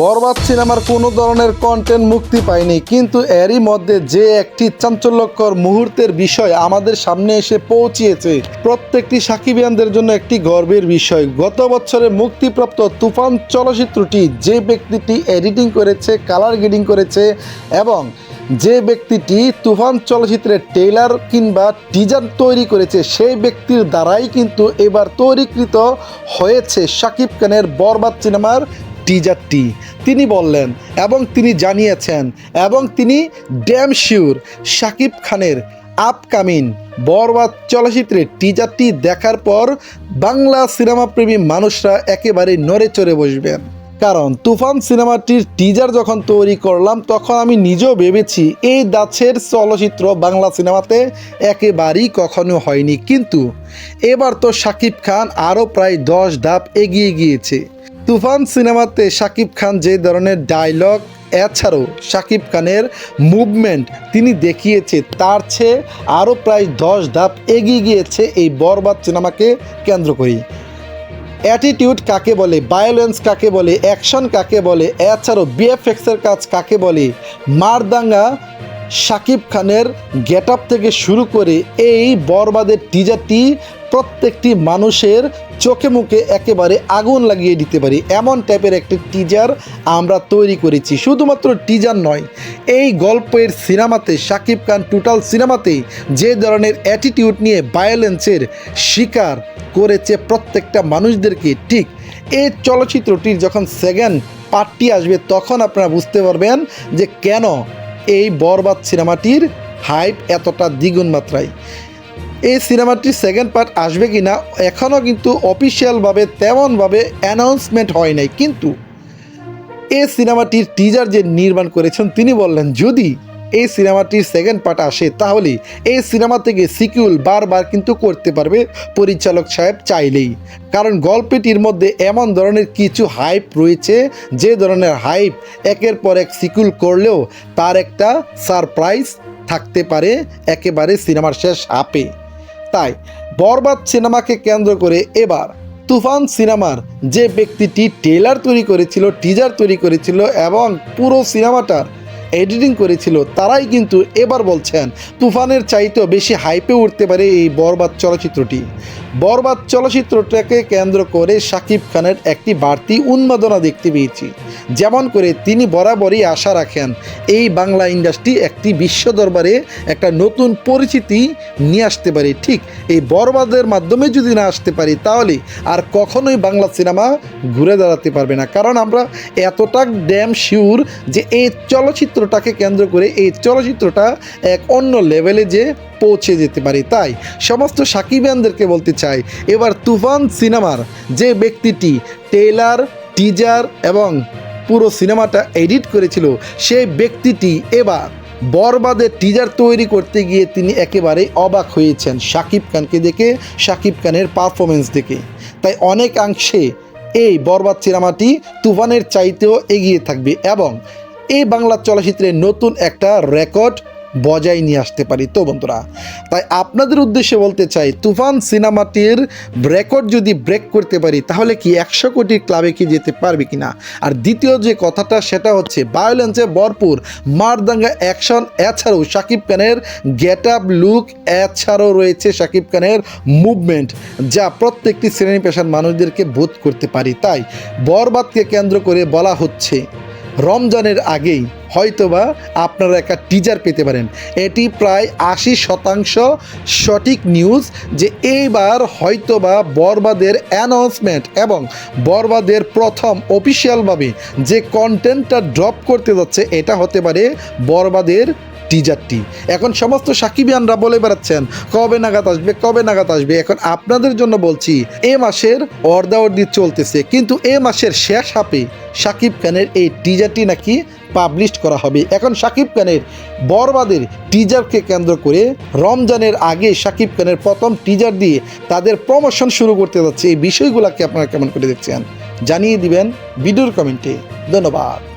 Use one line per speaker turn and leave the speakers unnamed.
বরবাদ সিনেমার কোনো ধরনের কন্টেন্ট মুক্তি পায়নি, কিন্তু এরই মধ্যে যে একটি চাঞ্চল্যকর মুহূর্তের বিষয় আমাদের সামনে এসে পৌঁছিয়েছে, প্রত্যেকটি সাকিবিয়ানদের জন্য একটি গর্বের বিষয়। গত বছরে মুক্তিপ্রাপ্ত তুফান চলচ্চিত্রটি যে ব্যক্তিটি এডিটিং করেছে, কালার গ্রেডিং করেছে এবং যে ব্যক্তিটি তুফান চলচ্চিত্রের টেইলার কিংবা টিজার তৈরি করেছে, সেই ব্যক্তির দ্বারাই কিন্তু এবার তৈরিকৃত হয়েছে শাকিব খানের বরবাদ সিনেমার টিজারটি। তিনি বললেন, এবং তিনি জানিয়েছেন, এবং তিনি ড্যাম শিওর শাকিব খানের আপকামিং বরবাদ চলচ্চিত্রের টিজারটি দেখার পর বাংলা সিনেমাপ্রেমী মানুষরা একেবারে নড়ে চড়ে বসবেন। কারণ তুফান সিনেমাটির টিজার যখন তৈরি করলাম, তখন আমি নিজেও ভেবেছি এই দাছের চলচ্চিত্র বাংলা সিনেমাতে একেবারেই কখনো হয়নি। কিন্তু এবার তো শাকিব খান আরও প্রায় দশ ধাপ এগিয়ে গিয়েছে। তুফান সিনেমাতে শাকিব খান যে ধরনের ডায়লগ এছাড়াও শাকিব খানের মুভমেন্ট তিনি দেখিয়েছে, তার চেয়ে আরও প্রায় দশ ধাপ এগিয়ে গিয়েছে এই বরবাদ সিনেমাকে কেন্দ্র করেই। অ্যাটিটিউড কাকে বলে ভায়োলেন্স কাকে বলে অ্যাকশন কাকে বলে, এছাড়াও বিএফএক্সের কাজ কাকে বলে, মারদাঙ্গা শাকিব খানের গেট থেকে শুরু করে এই বরবাদের টিজারটি প্রত্যেকটি মানুষের চোখে মুখে একেবারে আগুন লাগিয়ে দিতে পারি। এমন টাইপের একটি টিজার আমরা তৈরি করেছি। শুধুমাত্র টিজার নয়, এই গল্পের সিনেমাতে, শাকিব খান টোটাল সিনেমাতে যে ধরনের অ্যাটিটিউড নিয়ে ভায়োলেন্সের শিকার করেছে প্রত্যেকটা মানুষদেরকে, ঠিক এই চলচ্চিত্রটির যখন সেকেন্ড পার্টটি আসবে, তখন আপনারা বুঝতে পারবেন যে কেন এই বরবাদ সিনেমাটির হাইপ এতটা দ্বিগুণ মাত্রায়। এই সিনেমাটির সেকেন্ড পার্ট আসবে কি না এখনও কিন্তু অফিসিয়ালভাবে তেমনভাবে অ্যানাউন্সমেন্ট হয় নাই। কিন্তু এই সিনেমাটির টিজার যে নির্মাণ করেছেন, তিনি বললেন, যদি এই সিনেমাটির সেকেন্ড পার্ট আসে, তাহলে এই সিনেমা থেকে সিকিউল বারবার কিন্তু করতে পারবে পরিচালক সাহেব চাইলেই। কারণ গল্পটির মধ্যে এমন ধরনের কিছু হাইপ রয়েছে, যে ধরনের হাইপ একের পর এক সিকিউল করলেও তার একটা সারপ্রাইজ থাকতে পারে, একেবারে সিনেমার শেষ হাপে তাই বরবাদ সিনেমাকে কেন্দ্র করে এবার তুফান সিনেমার যে ব্যক্তিটি ট্রেলার তৈরি করেছিল টিজার তৈরি করেছিল এবং পুরো সিনেমাটার এডিটিং করেছিল, তারাই কিন্তু এবার বলছেন তুফানের চাইতেও বেশি হাইপে উঠতে পারে এই বরবাদ চলচ্চিত্রটি। বরবাদ চলচ্চিত্রটাকে কেন্দ্র করে শাকিব খানের একটি বাড়তি উন্মাদনা দেখতে পেয়েছি। যেমন করে তিনি বরাবরই আশা রাখেন, এই বাংলা ইন্ডাস্ট্রি একটি বিশ্ব দরবারে একটা নতুন পরিচিতি নিয়ে আসতে পারে। ঠিক এই বরবাদের মাধ্যমে যদি না আসতে পারি, তাহলে আর কখনোই বাংলা সিনেমা ঘুরে দাঁড়াতে পারবে না। কারণ আমরা এতটা ড্যাম শিওর যে এই চলচ্চিত্রটাকে কেন্দ্র করে এই চলচ্চিত্রটা এক অন্য লেভেলে যে পৌঁছে যেতে পারি। তাই সমস্ত সাকিবিয়ানদেরকে বলতে চাই, এবার তুফান সিনেমার যে ব্যক্তিটি টেইলার, টিজার এবং পুরো সিনেমাটা এডিট করেছিল, সেই ব্যক্তিটি এবার বরবাদের টিজার তৈরি করতে গিয়ে তিনি একেবারে অবাক হয়েছেন শাকিব খানকে দেখে শাকিব খানের পারফরমেন্স দেখে। তাই অনেকাংশে এই বরবাদ সিনেমাটি তুফানের চাইতেও এগিয়ে থাকবে এবং এই বাংলা চলচ্চিত্রে নতুন একটা রেকর্ড বজায় নিয়ে আসতে পারি তো বন্ধুরা। তাই আপনাদের উদ্দেশ্যে বলতে চাই, তুফান সিনেমাটির রেকর্ড যদি ব্রেক করতে পারি, তাহলে কি একশো কোটির ক্লাবে কি যেতে পারবে কি না আর দ্বিতীয় যে কথাটা, সেটা হচ্ছে ভায়োলেন্সে ভরপুর মারদাঙ্গা অ্যাকশন এছাড়াও শাকিব খানের গেট আপ লুক এছাড়াও রয়েছে শাকিব খানের মুভমেন্ট যা প্রত্যেকটি শ্রেণি পেশার মানুষদেরকে বোধ করতে পারি। তাই বরবাদকে কেন্দ্র করে বলা হচ্ছে, রমজানের আগেই হয়তোবা আপনারা একটা টিজার পেতে পারেন। এটি প্রায় আশি শতাংশ সঠিক নিউজ যে এইবার হয়তোবা বরবাদের অ্যানাউন্সমেন্ট এবং বরবাদের প্রথম অফিসিয়ালভাবে যে কন্টেন্টটা ড্রপ করতে যাচ্ছে, এটা হতে পারে বরবাদের টিজারটি এখন সমস্ত সাকিবিয়ানরা বলে বেড়াচ্ছেন, কবে নাগাদ আসবে, কবে নাগাদ আসবে? এখন আপনাদের জন্য বলছি, এ মাসের অর্ধাঅর্ধি চলতেছে, কিন্তু এ মাসের শেষ হাপে সাকিব খানের এই টিজারটি নাকি পাবলিশ করা হবে। এখন শাকিব খানের বরবাদের টিজারকে কেন্দ্র করে রমজানের আগে শাকিব খানের প্রথম টিজার দিয়ে তাদের প্রমোশন শুরু করতে যাচ্ছে। এই বিষয়গুলোকে আপনারা কেমন করে দেখছেন? জানিয়ে দিবেন ভিডিওর কমেন্টে। ধন্যবাদ।